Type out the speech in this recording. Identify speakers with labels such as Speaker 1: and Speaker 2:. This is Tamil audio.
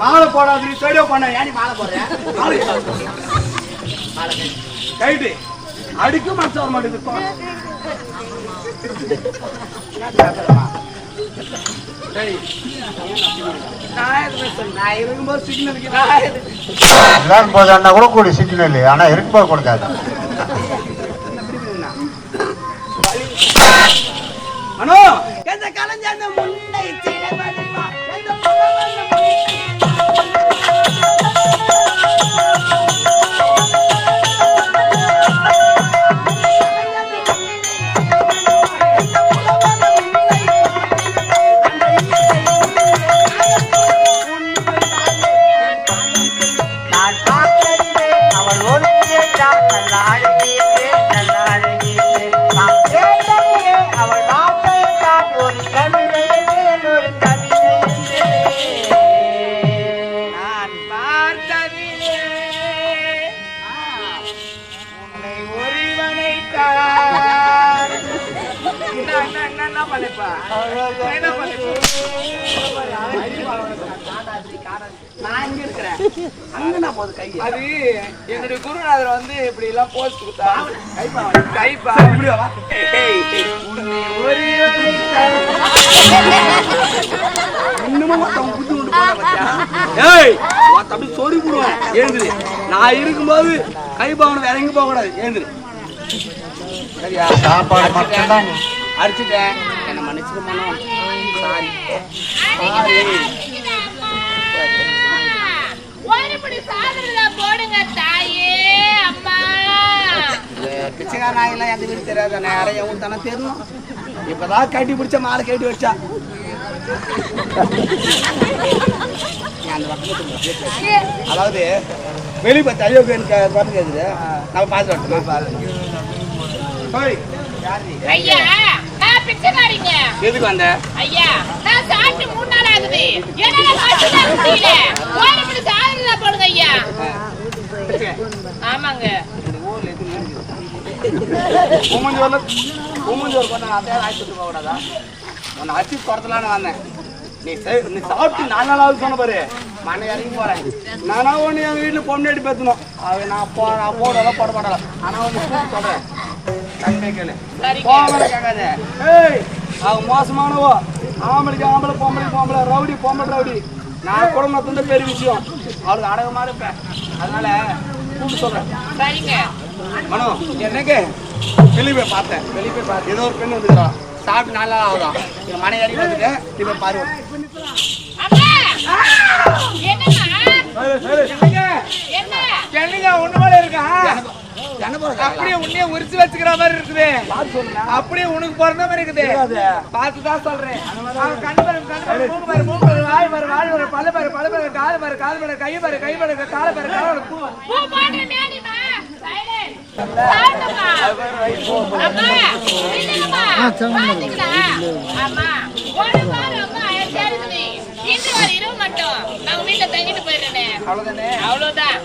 Speaker 1: மாலை போடாது நீ பண்ண ஏன் நீ மாலை போடுற மாலை கைட்டு அடிக்கும் மனசு வர மாட்டேங்குது நான் எதுவுமே சிக்னல் நான் நான்
Speaker 2: எல்லாரும் கூட கூடி சிக்னல் ஆனா இருக்கும்போது கொடுக்காது.
Speaker 1: அனோ எந்த கலைஞர் முன்னை
Speaker 3: அது என்னுடைய குருநாதர் வந்து இப்படி எல்லாம் போஸ்ட் கொடுத்தா கைப்பா
Speaker 1: இப்படியா வா உன்னை ஏய் சொறி போடுவேன். ஏந்திரு. நான் இருக்கும்போது கை பாவனை வேற எங்க போக கூடாது ஏந்திரு. சரியா?
Speaker 2: சாப்பாடு மட்டும்தான். நீ.
Speaker 3: அடிச்சுட்டேன். என்ன மன்னிச்சுக்க மனம் சாரி.
Speaker 4: அம்மா.
Speaker 1: பிச்சைக்கார நாயெல்லாம் எந்த வீடு தெரியாது நேரம் எவன் தானே தெரியணும் இப்பதான் கட்டி பிடிச்ச மாலை கட்டி வச்சா. அதாவது வெளி பத்து ஐயோ குரல் கேக்குது. நம்ம பார்த்து வரட்டுமா?
Speaker 4: ஐயா நான் பிச்சைக்காரிங்க.
Speaker 1: எதுக்கு வந்த?
Speaker 4: ஐயா நான் சாப்பிட்டு மூணு நாள் ஆகுது என்னால மாட்டில முடியல ஒருபடி சாதனல போடுங்க ஐயா. ஆமாங்க.
Speaker 1: பூமஞ்சி வரல பூமஞ்சி ஒரு பண்ண அதே ஆயிரத்தி போக கூடாதா உன்னை அச்சு குறத்தலான்னு வந்தேன். நீ நீ சாப்பிட்டு நாலு நாளாவது சொன்ன பாரு. மண்ணை இறங்கி போறேன். நானா ஒன்று எங்கள் வீட்டில் பொண்ணு பேசணும் அவன் நான் போ நான் போடல போட மாட்டல ஆனால் ஒன்று சொல்கிறேன் கண்ணே கேளு.
Speaker 4: சரிங்க.
Speaker 1: போகல கேட்காத. ஏய். அவன் மோசமானவோ? ஆம்பளைக்கு ஆம்பளை பொம்பளை பொம்பளை ரவுடி பொம்பளை ரவுடி. நான் குடும்பத்துல பெரிய விஷயம். அவளுக்கு அடகமா இருப்பேன். அதனால கூப்பிட்டு சொல்றேன்.
Speaker 4: சரிங்க.
Speaker 1: மனோ என்னங்க வெளியே போய் பார்த்தேன். வெளியே போய் பார்த்தேன். ஏதோ ஒரு பெண் வந்துக்கிறா சாப்பிட்டு நாலு நாள் ஆகுதான் என் மனை இறங்கி வந்துட்டு பாரு.
Speaker 4: அம்மா! என்னம்மா? என்ன?
Speaker 3: என்னங்க ஒண்ணு மேல இருக்கா? அப்படியே உன்னைய உரிச்சு வச்சுக்கிற மாதிரி இருக்குது. அப்படியே உனக்கு பிறந்த மாதிரி இருக்குது. பார்த்து தான் சொல்றேன். அவன் கண்ணு பாரு கண்ணு பாரு வாய் பாரு வாய் பாரு பல்ல பாரு பல்ல பாரு காது பாரு காது பாரு கை பாரு கை பாரு கால பாரு கால அவ்வளவுதானே?
Speaker 4: அவ்வளவுதான்.